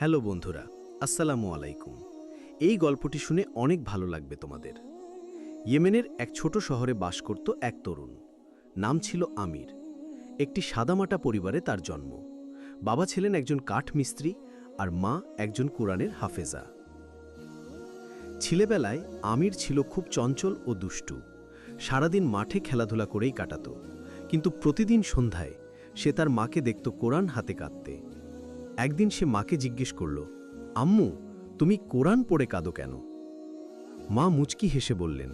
Hello বন্ধুরা, আসসালামু আলাইকুম। এই গল্পটি শুনে অনেক ভালো লাগবে তোমাদের। ইয়েমেনের এক ছোট শহরে বাস করত এক তরুণ। নাম ছিল আমির। একটি সাদামাটা পরিবারে তার জন্ম। বাবা ছিলেন একজন কাঠ মিস্ত্রি আর মা একজন কোরআনের হাফেজা। ছেলেবেলায় আমির ছিল খুব চঞ্চল ও দুষ্টু। সারাদিন মাঠে খেলাধুলা করেই কাটাত। কিন্তু প্রতিদিন সন্ধ্যায় সে তার মাকে দেখত কোরআন হাতে কাঁদতে। একদিন সে মাকে জিজ্ঞেস করল, আম্মু, তুমি কোরআন পড়ে কাঁদো কেন? মা মুচকি হেসে বললেন,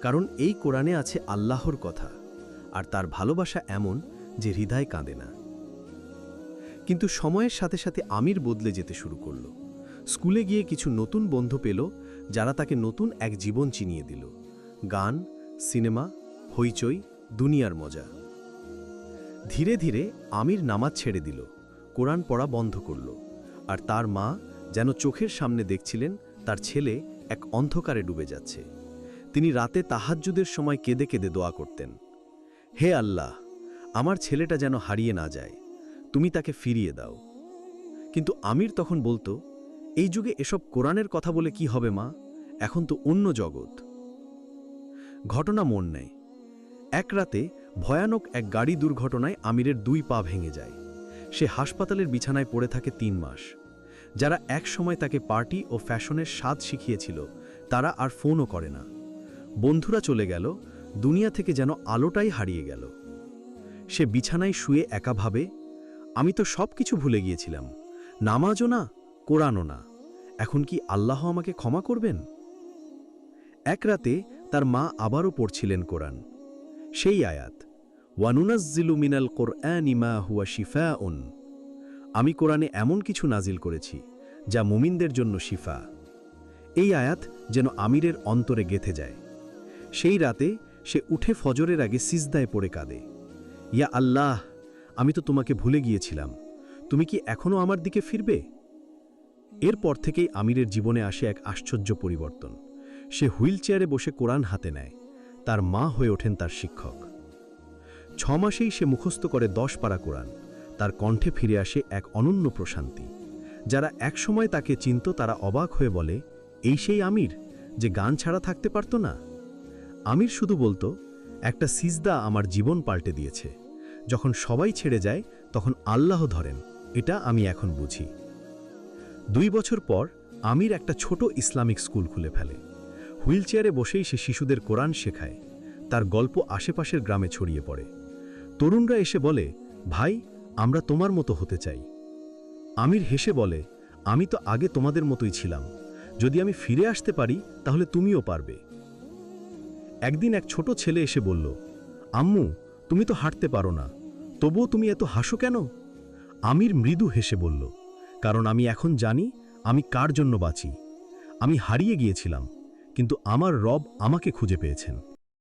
কারণ এই কোরআনে আছে আল্লাহর কথা, আর তার ভালোবাসা এমন যে হৃদয় কাঁদে না। কিন্তু সময়ের সাথে সাথে আমির বদলে যেতে শুরু করল। স্কুলে গিয়ে কিছু নতুন বন্ধু পেল, যারা তাকে নতুন এক জীবন চিনিয়ে দিল। গান, সিনেমা, হইচই, দুনিয়ার মজা। ধীরে ধীরে আমির নামাজ ছেড়ে দিল। কোরআন পড়া বন্ধ করল, আর তার মা যেন চোখের সামনে দেখছিলেন, তার ছেলে এক অন্ধকারে ডুবে যাচ্ছে। তিনি রাতে তাহাজ্জুদের সময় কেঁদে কেঁদে দোয়া করতেন, হে আল্লাহ, আমার ছেলেটা যেন হারিয়ে না যায়, তুমি তাকে ফিরিয়ে দাও। কিন্তু আমির তখন বলতো, এই যুগে এসব কোরআনের কথা বলে কি হবে মা? এখন তো অন্য জগৎ। ঘটনা মন নেয়, এক রাতে ভয়ানক এক গাড়ি দুর্ঘটনায় আমিরের দুই পা ভেঙে যায়। সে হাসপাতালের বিছানায় পড়ে থাকে তিন মাস। যারা এক সময় তাকে পার্টি ও ফ্যাশনের স্বাদ শিখিয়েছিল, তারা আর ফোনও করে না। বন্ধুরা চলে গেল, দুনিয়া থেকে যেন আলোটাই হারিয়ে গেল। সে বিছানায় শুয়ে একা ভাবে, আমি তো সব কিছু ভুলে গিয়েছিলাম। নামাজও না, কোরআনও না। এখন কি আল্লাহ আমাকে ক্ষমা করবেন? এক রাতে তার মা আবারও পড়ছিলেন কোরআন। সেই আয়াত ওয়ানুনাজ্জিলু মিনাল কোরআনিমা হুয়া শিফাউন। আমি কোরআনে এমন কিছু নাজিল করেছি, যা মুমিনদের জন্য শিফা। এই আয়াত যেন আমিরের অন্তরে গেথে যায়। সেই রাতে সে উঠে ফজরের আগে সিজদায় পড়ে কাঁদে। ইয়া আল্লাহ, আমি তো তোমাকে ভুলে গিয়েছিলাম। তুমি কি এখনও আমার দিকে ফিরবে? এরপর থেকেই আমিরের জীবনে আসে এক আশ্চর্য পরিবর্তন। সে হুইল চেয়ারে বসে কোরআন হাতে নেয়। তার মা হয়ে ওঠেন তার শিক্ষক। ছ মাসেই সে মুখস্থ করে দশ পারা কোরআন। তার কণ্ঠে ফিরে আসে এক অনন্য প্রশান্তি। যারা একসময় তাকে চিনত, তারা অবাক হয়ে বলে, এই সেই আমির, যে গান ছাড়া থাকতে পারত না? আমির শুধু বলতো, একটা সিজদা আমার জীবন পাল্টে দিয়েছে। যখন সবাই ছেড়ে যায়, তখন আল্লাহ ধরেন। এটা আমি এখন বুঝি। দুই বছর পর, আমির একটা ছোট ইসলামিক স্কুল খুলে ফেলে। হুইলচেয়ারে বসেই সে শিশুদের কোরআন শেখায়। তার গল্প আশেপাশের গ্রামে ছড়িয়ে পড়ে। তরুণরা এসে বলে, ভাই, আমরা তোমার মতো হতে চাই। আমির হেসে বলে, আমি তো আগে তোমাদের মতোই ছিলাম। যদি আমি ফিরে আসতে পারি, তাহলে তুমিও পারবে। একদিন এক ছোট ছেলে এসে বলল, আম্মু, তুমি তো হাঁটতে পারো না, তবুও তুমি এত হাসো কেন? আমির মৃদু হেসে বলল, কারণ আমি এখন জানি আমি কার জন্য বাঁচি। আমি হারিয়ে গিয়েছিলাম, কিন্তু আমার রব আমাকে খুঁজে পেয়েছেন।